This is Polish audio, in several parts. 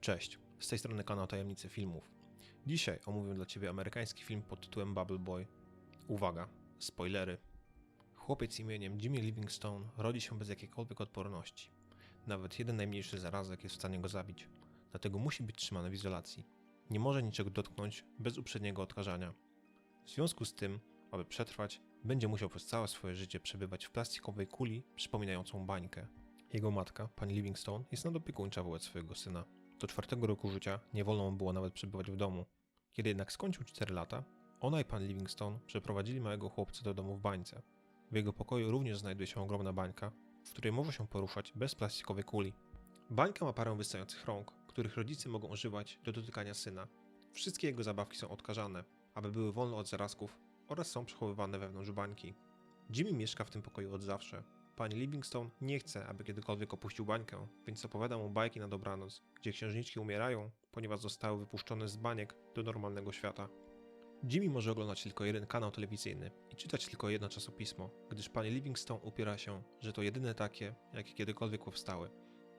Cześć, z tej strony kanał Tajemnice Filmów. Dzisiaj omówię dla Ciebie amerykański film pod tytułem Bubble Boy. Uwaga, spoilery. Chłopiec imieniem Jimmy Livingstone rodzi się bez jakiejkolwiek odporności. Nawet jeden najmniejszy zarazek jest w stanie go zabić, dlatego musi być trzymany w izolacji. Nie może niczego dotknąć bez uprzedniego odkażania. W związku z tym, aby przetrwać, będzie musiał przez całe swoje życie przebywać w plastikowej kuli przypominającą bańkę. Jego matka, pani Livingstone, jest nadopiekuńcza wobec swojego syna. Do czwartego roku życia nie wolno mu było nawet przebywać w domu. Kiedy jednak skończył 4 lata, ona i pan Livingstone przeprowadzili małego chłopca do domu w bańce. W jego pokoju również znajduje się ogromna bańka, w której może się poruszać bez plastikowej kuli. Bańka ma parę wystających rąk, których rodzice mogą używać do dotykania syna. Wszystkie jego zabawki są odkażane, aby były wolne od zarazków oraz są przechowywane wewnątrz bańki. Jimmy mieszka w tym pokoju od zawsze. Pani Livingstone nie chce, aby kiedykolwiek opuścił bańkę, więc opowiada mu bajki na dobranoc, gdzie księżniczki umierają, ponieważ zostały wypuszczone z baniek do normalnego świata. Jimmy może oglądać tylko jeden kanał telewizyjny i czytać tylko jedno czasopismo, gdyż pani Livingstone upiera się, że to jedyne takie, jakie kiedykolwiek powstały.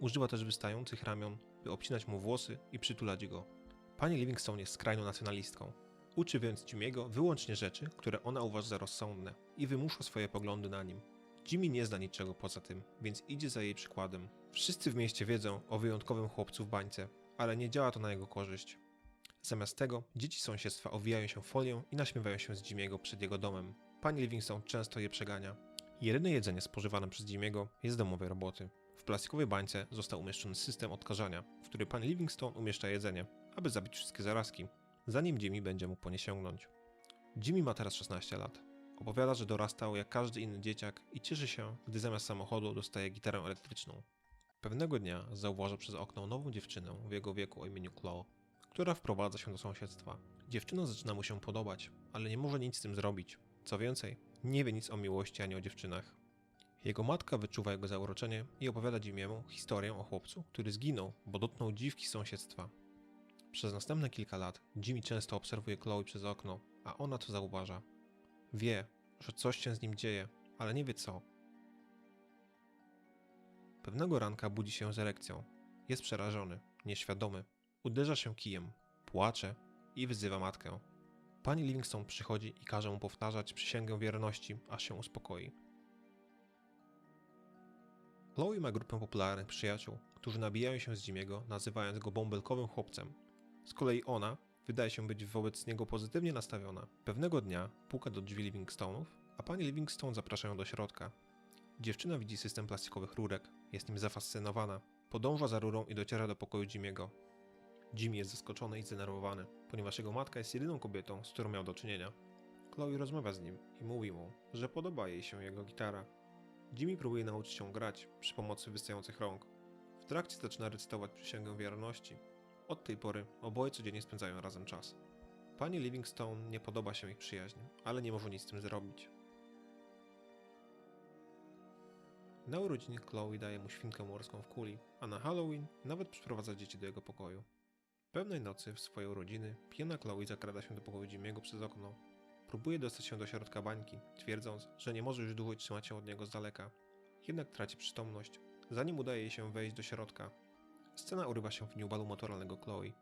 Używa też wystających ramion, by obcinać mu włosy i przytulać go. Pani Livingstone jest skrajną nacjonalistką. Uczy więc Jimmy'ego wyłącznie rzeczy, które ona uważa za rozsądne i wymusza swoje poglądy na nim. Jimmy nie zna niczego poza tym, więc idzie za jej przykładem. Wszyscy w mieście wiedzą o wyjątkowym chłopcu w bańce, ale nie działa to na jego korzyść. Zamiast tego, dzieci sąsiedztwa owijają się folią i naśmiewają się z Jimmy'ego przed jego domem. Pani Livingstone często je przegania. Jedyne jedzenie spożywane przez Jimmy'ego jest domowej roboty. W plastikowej bańce został umieszczony system odkażania, w który pani Livingstone umieszcza jedzenie, aby zabić wszystkie zarazki, zanim Jimmy będzie mógł po nie sięgnąć. Jimmy ma teraz 16 lat. Opowiada, że dorastał jak każdy inny dzieciak i cieszy się, gdy zamiast samochodu dostaje gitarę elektryczną. Pewnego dnia zauważa przez okno nową dziewczynę w jego wieku o imieniu Chloe, która wprowadza się do sąsiedztwa. Dziewczyna zaczyna mu się podobać, ale nie może nic z tym zrobić. Co więcej, nie wie nic o miłości ani o dziewczynach. Jego matka wyczuwa jego zauroczenie i opowiada Jimmy'emu historię o chłopcu, który zginął, bo dotknął dziwki sąsiedztwa. Przez następne kilka lat Jimmy często obserwuje Chloe przez okno, a ona to zauważa. Wie, że coś się z nim dzieje, ale nie wie co. Pewnego ranka budzi się z erekcją. Jest przerażony, nieświadomy. Uderza się kijem, płacze i wyzywa matkę. Pani Livingstone przychodzi i każe mu powtarzać przysięgę wierności, aż się uspokoi. Chloe ma grupę popularnych przyjaciół, którzy nabijają się z Jimmy'ego, nazywając go bąbelkowym chłopcem. Z kolei ona wydaje się być wobec niego pozytywnie nastawiona. Pewnego dnia puka do drzwi Livingstone'ów, a pani Livingstone zaprasza ją do środka. Dziewczyna widzi system plastikowych rurek, jest nim zafascynowana. Podąża za rurą i dociera do pokoju Jimmy'ego. Jimmy jest zaskoczony i zdenerwowany, ponieważ jego matka jest jedyną kobietą, z którą miał do czynienia. Chloe rozmawia z nim i mówi mu, że podoba jej się jego gitara. Jimmy próbuje nauczyć się grać przy pomocy wystających rąk. W trakcie zaczyna recytować przysięgę wierności. Od tej pory oboje codziennie spędzają razem czas. Pani Livingstone nie podoba się ich przyjaźń, ale nie może nic z tym zrobić. Na urodziny Chloe daje mu świnkę morską w kuli, a na Halloween nawet przyprowadza dzieci do jego pokoju. Pewnej nocy w swoje urodziny pijana Chloe zakrada się do pokoju Jimmy'ego przez okno. Próbuje dostać się do środka bańki, twierdząc, że nie może już dłużej trzymać się od niego z daleka. Jednak traci przytomność, zanim udaje jej się wejść do środka. Scena urywa się w dniu balu motoralnego Chloe.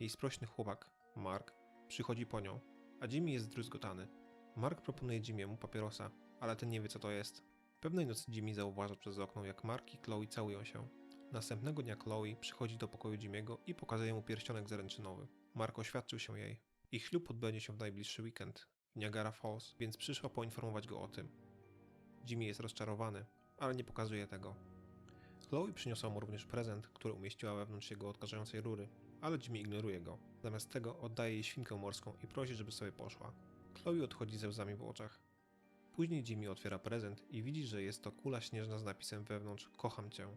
Jej sprośny chłopak, Mark, przychodzi po nią, a Jimmy jest zdruzgotany. Mark proponuje Jimmy'emu papierosa, ale ten nie wie co to jest. Pewnej nocy Jimmy zauważa przez okno, jak Mark i Chloe całują się. Następnego dnia Chloe przychodzi do pokoju Jimmy'ego i pokazuje mu pierścionek zaręczynowy. Mark oświadczył się jej. Ich ślub odbędzie się w najbliższy weekend w Niagara Falls, więc przyszła poinformować go o tym. Jimmy jest rozczarowany, ale nie pokazuje tego. Chloe przyniosła mu również prezent, który umieściła wewnątrz jego odkażającej rury, ale Jimmy ignoruje go. Zamiast tego oddaje jej świnkę morską i prosi, żeby sobie poszła. Chloe odchodzi ze łzami w oczach. Później Jimmy otwiera prezent i widzi, że jest to kula śnieżna z napisem wewnątrz Kocham cię.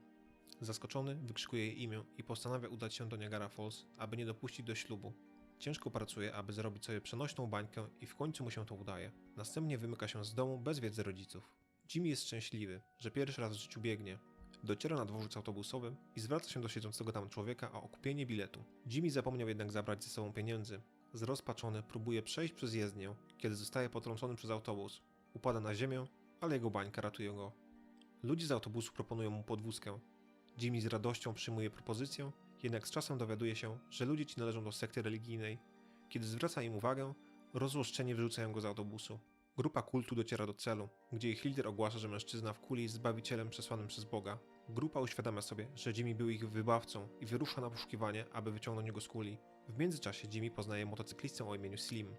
Zaskoczony wykrzykuje jej imię i postanawia udać się do Niagara Falls, aby nie dopuścić do ślubu. Ciężko pracuje, aby zrobić sobie przenośną bańkę i w końcu mu się to udaje. Następnie wymyka się z domu bez wiedzy rodziców. Jimmy jest szczęśliwy, że pierwszy raz w życiu biegnie. Dociera na dworzec autobusowym i zwraca się do siedzącego tam człowieka o okupienie biletu. Jimmy zapomniał jednak zabrać ze sobą pieniędzy. Zrozpaczony próbuje przejść przez jezdnię, kiedy zostaje potrącony przez autobus. Upada na ziemię, ale jego bańka ratuje go. Ludzie z autobusu proponują mu podwózkę. Jimmy z radością przyjmuje propozycję, Jednak z czasem dowiaduje się, że ludzie ci należą do sekty religijnej. Kiedy zwraca im uwagę, rozłoszczeni wyrzucają go z autobusu. Grupa kultu dociera do celu, gdzie ich lider ogłasza, że mężczyzna w kuli jest zbawicielem przesłanym przez Boga. Grupa uświadamia sobie, że Jimmy był ich wybawcą i wyrusza na poszukiwanie, aby wyciągnąć go z kuli. W międzyczasie Jimmy poznaje motocyklistę o imieniu Slim.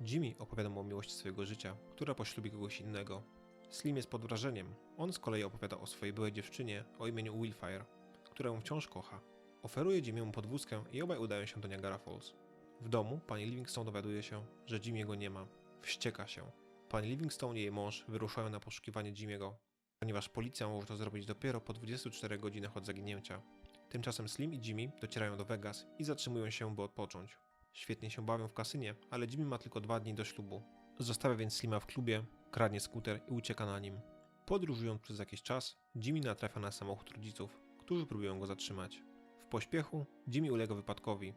Jimmy opowiada mu o miłości swojego życia, która poślubi kogoś innego. Slim jest pod wrażeniem. On z kolei opowiada o swojej byłej dziewczynie o imieniu Willfire, którą wciąż kocha. Oferuje Jimmy'emu podwózkę i obaj udają się do Niagara Falls. W domu pani Livingstone dowiaduje się, że Jimmy'ego nie ma. Wścieka się. Pani Livingstone i jej mąż wyruszają na poszukiwanie Jimmy'ego, ponieważ policja może to zrobić dopiero po 24 godzinach od zaginięcia. Tymczasem Slim i Jimmy docierają do Vegas i zatrzymują się, by odpocząć. Świetnie się bawią w kasynie, ale Jimmy ma tylko dwa dni do ślubu. Zostawia więc Slima w klubie, kradnie skuter i ucieka na nim. Podróżując przez jakiś czas, Jimmy natrafia na samochód rodziców, którzy próbują go zatrzymać. W pośpiechu Jimmy ulega wypadkowi.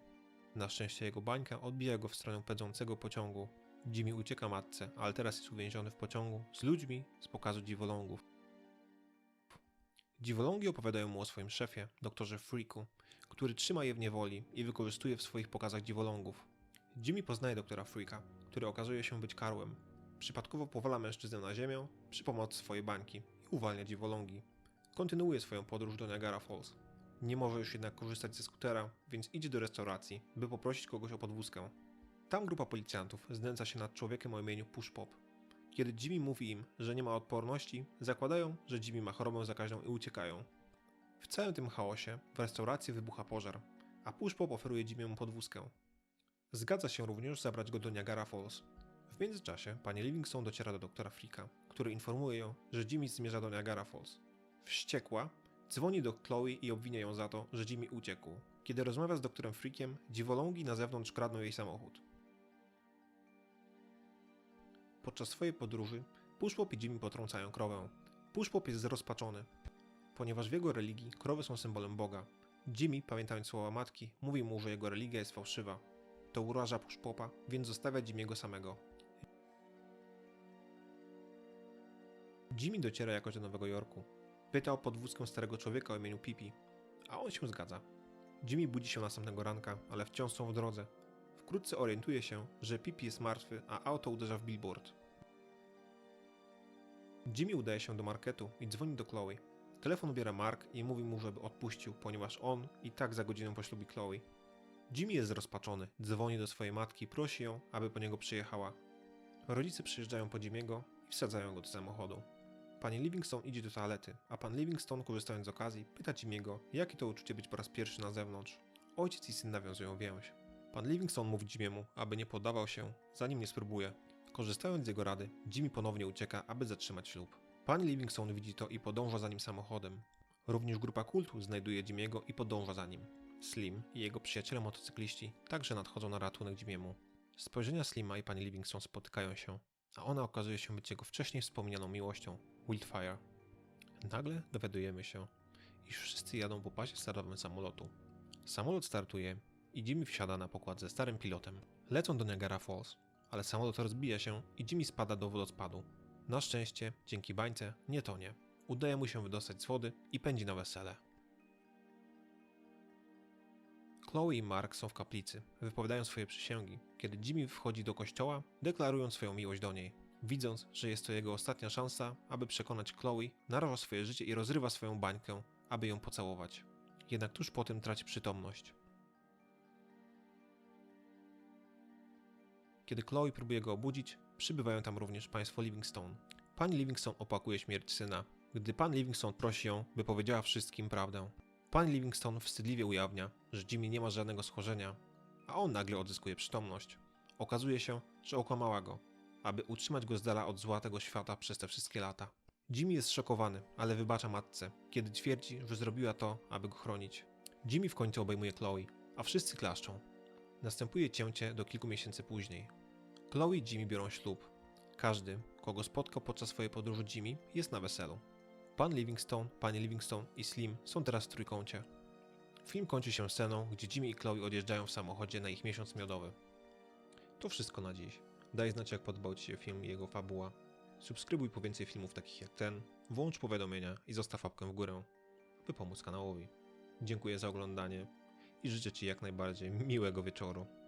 Na szczęście jego bańka odbija go w stronę pędzącego pociągu. Jimmy ucieka matce, ale teraz jest uwięziony w pociągu z ludźmi z pokazu dziwolągów. Dziwolągi opowiadają mu o swoim szefie, doktorze Freaku, który trzyma je w niewoli i wykorzystuje w swoich pokazach dziwolągów. Jimmy poznaje doktora Freaka, który okazuje się być karłem. Przypadkowo powala mężczyznę na ziemię przy pomocy swojej bańki i uwalnia dziwolągi. Kontynuuje swoją podróż do Niagara Falls. Nie może już jednak korzystać ze skutera, więc idzie do restauracji, by poprosić kogoś o podwózkę. Tam grupa policjantów znęca się nad człowiekiem o imieniu Push Pop. Kiedy Jimmy mówi im, że nie ma odporności, zakładają, że Jimmy ma chorobę zakaźną i uciekają. W całym tym chaosie w restauracji wybucha pożar, a Push Pop oferuje Jimmy'emu podwózkę. Zgadza się również zabrać go do Niagara Falls. W międzyczasie pani Livingstone dociera do doktora Freaka, który informuje ją, że Jimmy zmierza do Niagara Falls. Wściekła, dzwoni do Chloe i obwinia ją za to, że Jimmy uciekł. Kiedy rozmawia z doktorem Freakiem, dziwolągi na zewnątrz kradną jej samochód. Podczas swojej podróży Pushpop i Jimmy potrącają krowę. Pushpop jest zrozpaczony, ponieważ w jego religii krowy są symbolem Boga. Jimmy, pamiętając słowa matki, mówi mu, że jego religia jest fałszywa. To uraża Pushpopa, więc zostawia Jimmy'ego samego. Jimmy dociera jakoś do Nowego Jorku. Pyta o podwózkę starego człowieka o imieniu Pipi, a on się zgadza. Jimmy budzi się następnego ranka, ale wciąż są w drodze. Wkrótce orientuje się, że Pipi jest martwy, a auto uderza w billboard. Jimmy udaje się do marketu i dzwoni do Chloe. Telefon ubiera Mark i mówi mu, żeby odpuścił, ponieważ on i tak za godzinę poślubi Chloe. Jimmy jest zrozpaczony, dzwoni do swojej matki i prosi ją, aby po niego przyjechała. Rodzice przyjeżdżają po Jimmy'ego i wsadzają go do samochodu. Pani Livingstone idzie do toalety, a pan Livingstone, korzystając z okazji, pyta Jimmy'ego, jakie to uczucie być po raz pierwszy na zewnątrz. Ojciec i syn nawiązują więź. Pan Livingstone mówi Jimmy'emu, aby nie poddawał się, zanim nie spróbuje. Korzystając z jego rady, Jimmy ponownie ucieka, aby zatrzymać ślub. Pan Livingstone widzi to i podąża za nim samochodem. Również grupa kultu znajduje Jimmy'ego i podąża za nim. Slim i jego przyjaciele motocykliści także nadchodzą na ratunek Jimmy'emu. Spojrzenia Slima i pani Livingstone spotykają się, a ona okazuje się być jego wcześniej wspomnianą miłością, Wildfire. Nagle dowiadujemy się, iż wszyscy jadą po pasie startowym samolotu. Samolot startuje i Jimmy wsiada na pokład ze starym pilotem. Lecą do Niagara Falls, ale samolot rozbija się i Jimmy spada do wodospadu. Na szczęście, dzięki bańce, nie tonie. Udaje mu się wydostać z wody i pędzi na wesele. Chloe i Mark są w kaplicy, wypowiadają swoje przysięgi, kiedy Jimmy wchodzi do kościoła, deklarując swoją miłość do niej. Widząc, że jest to jego ostatnia szansa, aby przekonać Chloe, naraża swoje życie i rozrywa swoją bańkę, aby ją pocałować. Jednak tuż po tym traci przytomność. Kiedy Chloe próbuje go obudzić, przybywają tam również państwo Livingstone. Pani Livingstone opłakuje śmierć syna, gdy pan Livingstone prosi ją, by powiedziała wszystkim prawdę. Pan Livingstone wstydliwie ujawnia, że Jimmy nie ma żadnego schorzenia, a on nagle odzyskuje przytomność. Okazuje się, że okłamała go, aby utrzymać go z dala od zła tego świata przez te wszystkie lata. Jimmy jest szokowany, ale wybacza matce, kiedy twierdzi, że zrobiła to, aby go chronić. Jimmy w końcu obejmuje Chloe, a wszyscy klaszczą. Następuje cięcie do kilku miesięcy później. Chloe i Jimmy biorą ślub. Każdy, kogo spotkał podczas swojej podróży Jimmy, jest na weselu. Pan Livingstone, pani Livingstone i Slim są teraz w trójkącie. Film kończy się sceną, gdzie Jimmy i Chloe odjeżdżają w samochodzie na ich miesiąc miodowy. To wszystko na dziś. Daj znać, jak podobał Ci się film i jego fabuła. Subskrybuj po więcej filmów takich jak ten, włącz powiadomienia i zostaw łapkę w górę, by pomóc kanałowi. Dziękuję za oglądanie i życzę Ci jak najbardziej miłego wieczoru.